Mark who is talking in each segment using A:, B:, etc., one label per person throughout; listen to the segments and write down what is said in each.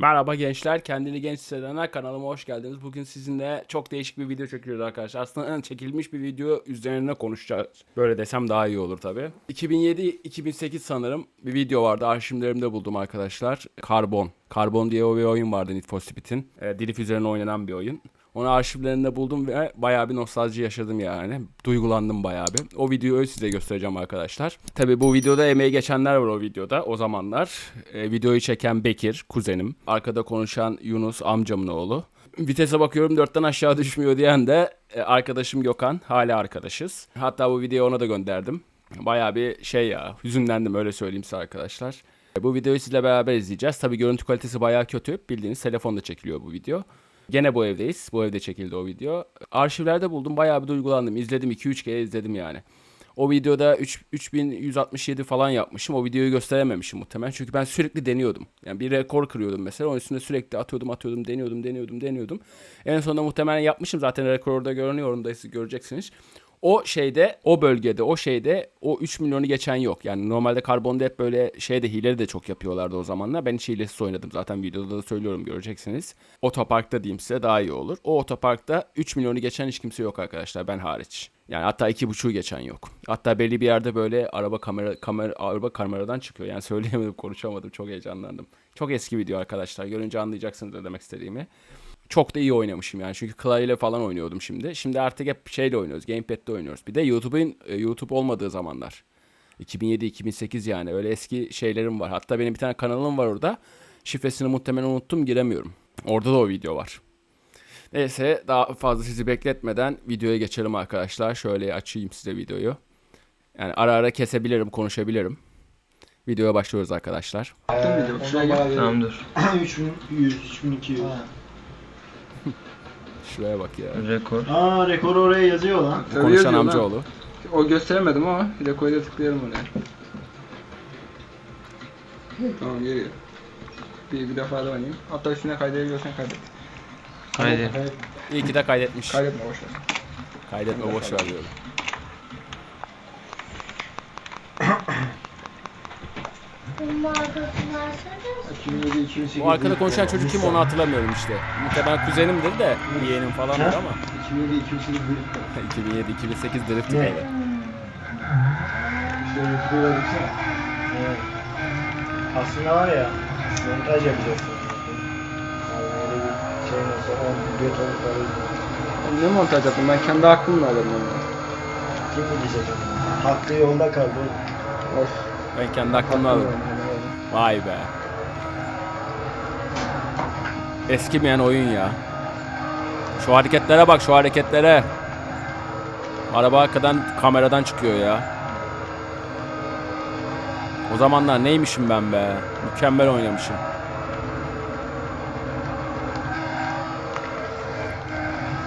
A: Merhaba gençler, kendini genç hissedenler kanalıma hoş geldiniz. Bugün sizinle çok değişik bir video çekiyoruz arkadaşlar. Aslında çekilmiş bir video üzerine konuşacağız. Böyle desem daha iyi olur tabi. 2007-2008 sanırım bir video vardı. Arşivlerimde buldum arkadaşlar. Karbon. Karbon diye bir oyun vardı Need for Speed'in. E, Drift üzerine oynanan bir oyun. Onu arşivlerinde buldum ve bayağı bir nostalji yaşadım yani. Duygulandım bayağı bir. O videoyu size göstereceğim arkadaşlar. Tabi bu videoda emeği geçenler var o videoda o zamanlar. E, videoyu çeken Bekir, kuzenim. Arkada konuşan Yunus, amcamın oğlu. Vitese bakıyorum dörtten aşağı düşmüyor diyen de e, arkadaşım Gökhan. Hala arkadaşız. Hatta bu videoyu ona da gönderdim. Bayağı bir şey ya hüzünlendim öyle söyleyeyim size arkadaşlar. E, Bu videoyu sizle beraber izleyeceğiz. Tabi görüntü kalitesi bayağı kötü. Bildiğiniz telefonda çekiliyor bu video. Gene bu evdeyiz. Bu evde çekildi o video. Arşivlerde buldum. Bayağı bir duygulandım. İzledim 2-3 kere izledim yani. O videoda 3, 3167 falan yapmışım. O videoyu gösterememişim muhtemelen. Çünkü ben sürekli deniyordum. Yani bir rekor kırıyordum mesela. Onun üstünde sürekli atıyordum, atıyordum, deniyordum, deniyordum, deniyordum. En sonunda muhtemelen yapmışım. Zaten rekor orada görünüyor. Onu da siz göreceksiniz. O şeyde, o bölgede, o şeyde o 3 milyonu geçen yok. Yani normalde karbonda hep böyle şeyde hileleri de çok yapıyorlardı o zamanlar. Ben hiç hilesiz oynadım zaten videoda da söylüyorum göreceksiniz. Otoparkta diyeyim size daha iyi olur. O otoparkta 3 milyonu geçen hiç kimse yok arkadaşlar ben hariç. Yani hatta iki buçuğu geçen yok. Hatta belli bir yerde böyle araba kamera kamera araba kameradan çıkıyor. Yani söyleyemedim, konuşamadım. Çok heyecanlandım. Çok eski video arkadaşlar. Görünce anlayacaksınız ne demek istediğimi. Çok da iyi oynamışım yani. Çünkü klavyeyle falan oynuyordum şimdi. Şimdi artık hep şeyle oynuyoruz. Gamepad'de oynuyoruz. Bir de YouTube'un e, YouTube olmadığı zamanlar. 2007-2008 yani. Öyle eski şeylerim var. Hatta benim bir tane kanalım var orada. Şifresini muhtemelen unuttum giremiyorum. Orada da o video var. Neyse daha fazla sizi bekletmeden videoya geçelim arkadaşlar. Şöyle açayım size videoyu. Yani ara ara kesebilirim, konuşabilirim. Videoya başlıyoruz arkadaşlar.
B: Gel.
C: Tamam dur.
B: 3100, 3200.
A: Şuraya bak ya.
C: Rekor.
B: Aa rekoru oraya yazıyor lan.
C: Tabii
A: Konuşan
C: yazıyor lan.
A: amcaoğlu.
C: O gösteremedim ama rekoru da tıklayalım oraya. tamam geliyor. Bir, bir defa da oynayayım. Hatta üstüne kaydedebiliyorsan kaydet.
D: Haydi.
B: Evet.
A: İyi ki de kaydetmiş.
C: Kaydetme boş ver.
A: Kaydetme boş ver diyorum. O arkada konuşan çocuk kim onu hatırlamıyorum işte. Muhtemelen kuzenimdir de yeğenim falandır ama.
B: 2007, 2008 büyük.
A: 2007-2008 drift
B: Ne?
A: böyle.
B: İşte YouTube'a baksana. Evet. Aslında var ya, montaj yapacaksın. Yani öyle bir şey olsa 10 göt olur parayı.
C: Ne montaj yaptım ben kendi aklımla alırım onu.
B: Kim gidecek? Haklı yolda kaldı.
C: Of.
A: Ben kendi aklımda alırım. Vay be. Eskimeyen oyun ya. Şu hareketlere bak şu hareketlere. Araba arkadan kameradan çıkıyor ya. O zamanlar neymişim ben be. Mükemmel oynamışım.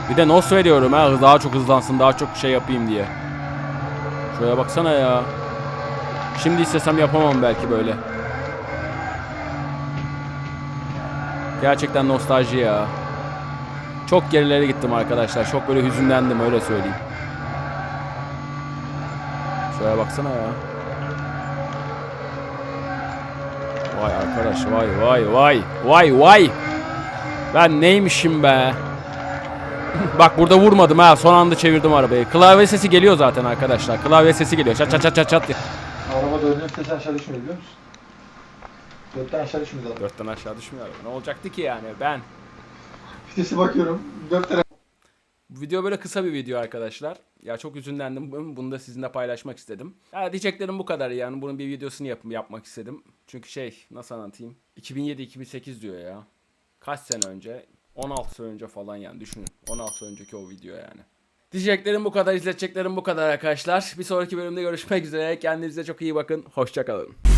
A: Bir de nos veriyorum ha daha çok hızlansın daha çok şey yapayım diye. Şuraya baksana ya. Şimdi istesem yapamam belki böyle. Gerçekten nostalji ya. Çok gerilere gittim arkadaşlar. Çok böyle hüzünlendim öyle söyleyeyim. Şuraya baksana ya. Vay arkadaş vay vay vay. Vay vay. Ben neymişim be. Bak burada vurmadım ha. Son anda çevirdim arabayı. Klavye sesi geliyor zaten arkadaşlar. Klavye sesi geliyor. Çat çat çat çat çat.
B: Araba dördüncü vitesi aşağı düşmüyor biliyor musun? Dörtten aşağı düşmüyor zaten.
A: Dörtten aşağı düşmüyor. Ne olacaktı ki yani ben?
B: Vitesi bakıyorum. Dört tane.
A: Bu video böyle kısa bir video arkadaşlar. Ya çok üzünlendim. Bunu da sizinle paylaşmak istedim. Ya diyeceklerim bu kadar yani. Bunun bir videosunu yap yapmak istedim. Çünkü şey nasıl anlatayım? 2007-2008 diyor ya. Kaç sene önce? 16 sene önce falan yani düşünün. 16 sene önceki o video yani. Diyeceklerim bu kadar, izleteceklerim bu kadar arkadaşlar. Bir sonraki bölümde görüşmek üzere. Kendinize çok iyi bakın. Hoşçakalın.